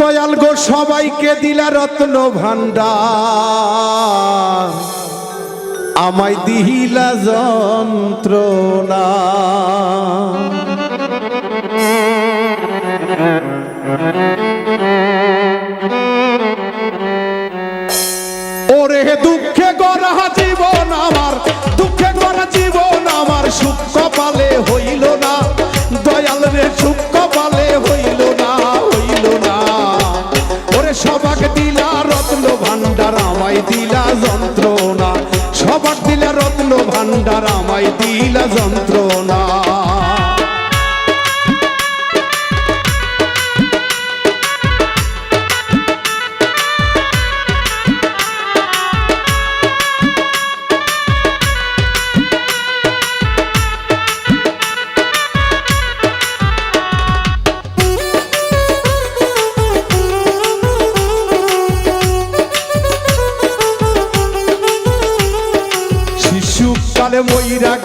দয়াল গো সবাইকে দিলা রত্ন ভান্ডার আমায় দিহিলা যন্ত্রণা। ওরে দুঃখে গড়া জীবন আমার। আমায় দিলা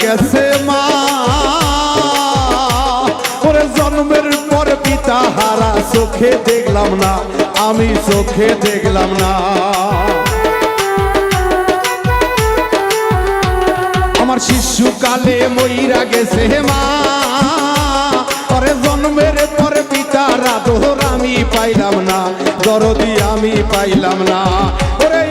গেছে মা। ওরে জন্মের পর পিতা হারা, চোখে দেখলাম না, আমি চোখে দেখলাম না। আমার শিশুকালে মইরা গেছে মা। পরে জন্মের পর পিতার আদর আমি পাইলাম না, দরদি আমি পাইলাম না। ওরে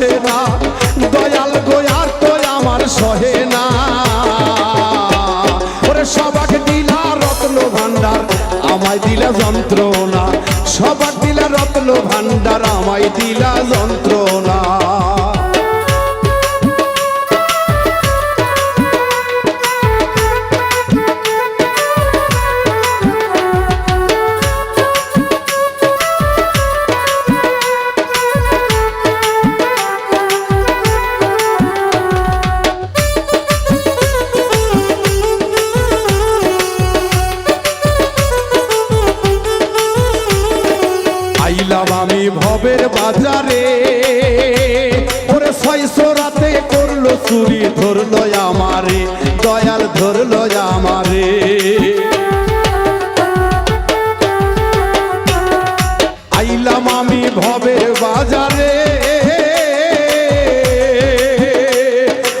সহে না দয়াল গোয়ার তো আমার সহে না ওরে সবাক দিলা রত্ন ভান্ডার আমায় দিলা যন্ত্রণা। সবাক দিলা রত্ন ভান্ডার আমায় দিলা যন্ত্রণা। ভবের বাজারে? ওরে ছয়শো রাতে করল চুরি, ধরলো আমারে, দয়াল ধরলো আমারে। আইলাম আমি ভবের বাজারে।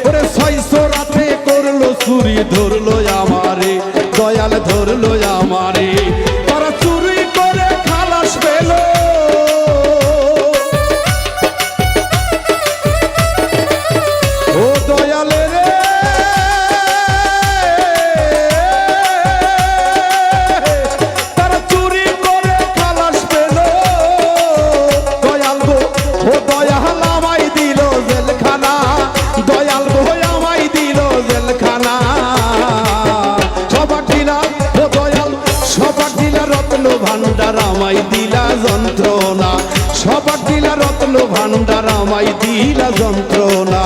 ওরে ছয়শো রাতে করল চুরি, ধরলো আমারে, দয়াল ধরলো আমারে। রত্ন ভান্ডার আমায় দিলা যন্ত্রণা।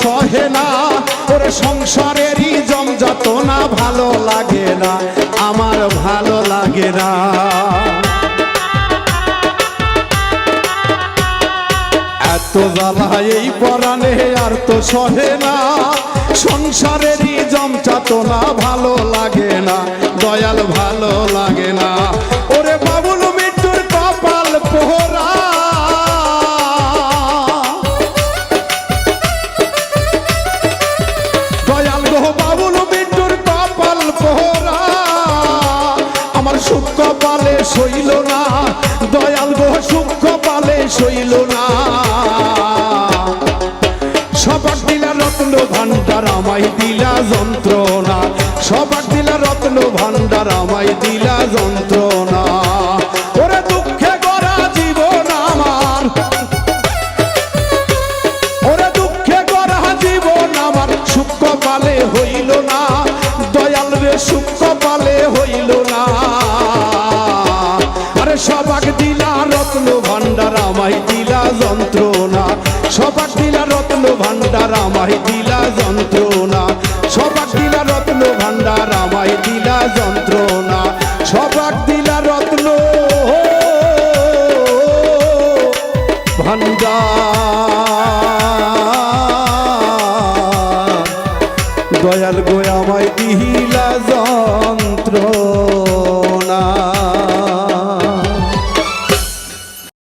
সহে না, ওরে সংসারেরই জমজাত না ভালো লাগে না, আমার ভালো লাগে না। এত জ্বালা এই পরাণে আর তো সহে না, সংসারেরই জমচাতনা ভালো লাগে না, দয়াল ভালো লাগে না। সইল না, দয়াল গো সুখ কপালে সইল না। সবার দিলা রত্ন ভান্ডার আমায় দিলা যন্ত্রণা, সবার দিলা রত্ন ভান্ডার আমায় দিলা যন্ত্রণা। ওরে পালে হইল না, দয়াল রে সুখ পালে হইল না। আমায় দিলা যন্ত্রণা। সবাক দিলা রত্ন ভান্ডার আমায় দিলা যন্ত্রণা। সবাক দিলা রত্ন ভান্ডার দয়াল গোয়া আমায় যন্ত্র